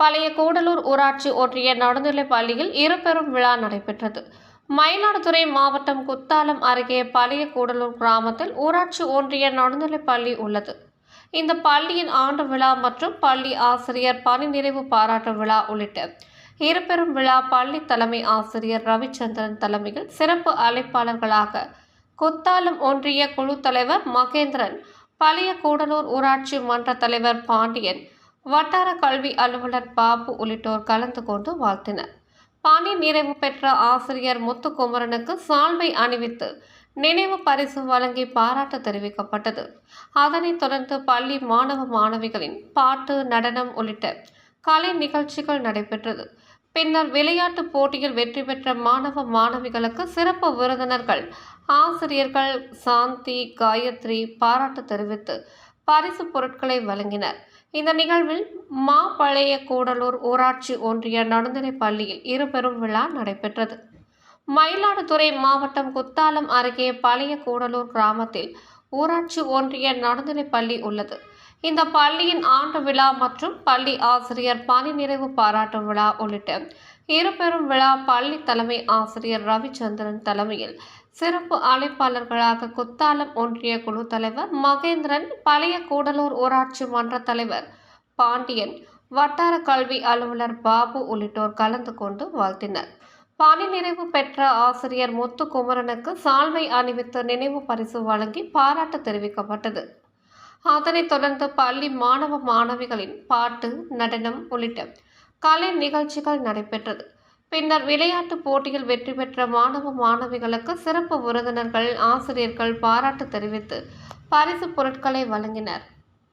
பழைய கூடலூர் ஊராட்சி ஒன்றிய நடுநிலைப் பள்ளியில் இருபெரும் விழா நடைபெற்றது. மயிலாடுதுறை மாவட்டம் குத்தாலம் அருகே பழைய கூடலூர் கிராமத்தில் ஊராட்சி ஒன்றிய நடுநிலைப் பள்ளி உள்ளது. இந்த பள்ளியின் ஆண்டு விழா மற்றும் பள்ளி ஆசிரியர் பணி நிறைவு பாராட்டு விழா உள்ளிட்ட இருபெரும் விழா பள்ளி தலைமை ஆசிரியர் ரவிச்சந்திரன் தலைமையில் சிறப்பு அழைப்பாளர்களாக குத்தாலம் ஒன்றிய குழு தலைவர் மகேந்திரன் பழைய கூடலூர் ஊராட்சி மன்ற தலைவர் பாண்டியன் வட்டார கல்வி அலுவலர் பாபு உள்ளிட்டோர் கலந்து கொண்டு வாழ்த்தினர். பணி நிறைவு பெற்ற ஆசிரியர் முத்துக்குமரனுக்கு சால்வை அணிவித்து நினைவு பரிசு வழங்கி பாராட்டு தெரிவிக்கப்பட்டது. அதனைத் தொடர்ந்து பள்ளி மாணவ மாணவிகளின் பாட்டு நடனம் உள்ளிட்ட கலை நிகழ்ச்சிகள் நடைபெற்றது. பின்னர் விளையாட்டுப் போட்டியில் வெற்றி பெற்ற மாணவ மாணவிகளுக்கு சிறப்பு விருந்தினர்கள் ஆசிரியர்கள் சாந்தி காயத்ரி பாராட்டு தெரிவித்து பரிசு பொருட்களை வழங்கினர். இந்த நிகழ்வில் மா பழைய கூடலூர் ஊராட்சி ஒன்றிய நடுநிலை பள்ளியில் இருபெரும் விழா நடைபெற்றது. மயிலாடுதுறை மாவட்டம் குத்தாலம் அருகே பழைய கூடலூர் கிராமத்தில் ஊராட்சி ஒன்றிய நடுநிலை பள்ளி உள்ளது. இந்த பள்ளியின் ஆண்டு விழா மற்றும் பள்ளி ஆசிரியர் பணி நிறைவு பாராட்டு விழா உள்ளிட்ட இருபெரும் விழா பள்ளி தலைமை ஆசிரியர் ரவிச்சந்திரன் தலைமையில் சிறப்பு அழைப்பாளர்களாக குத்தாலம் ஒன்றிய குழு தலைவர் மகேந்திரன் பழைய கூடலூர் ஊராட்சி மன்ற தலைவர் பாண்டியன் வட்டார கல்வி அலுவலர் பாபு உள்ளிட்டோர் கலந்து கொண்டு வாழ்த்தினர். பணி நிறைவு பெற்ற ஆசிரியர் முத்துக்குமரனுக்கு சால்வை அணிவித்து நினைவு பரிசு வழங்கி பாராட்டு தெரிவிக்கப்பட்டது. அதனைத் தொடர்ந்து பள்ளி மாணவ மாணவிகளின் பாட்டு நடனம் உள்ளிட்ட கலை நிகழ்ச்சிகள் நடைபெற்றது. பின்னர் விளையாட்டுப் போட்டியில் வெற்றி பெற்ற மாணவ மாணவிகளுக்கு சிறப்பு விருந்தினர்கள் ஆசிரியர்கள் பாராட்டு தெரிவித்து பரிசு பொருட்களை வழங்கினர்.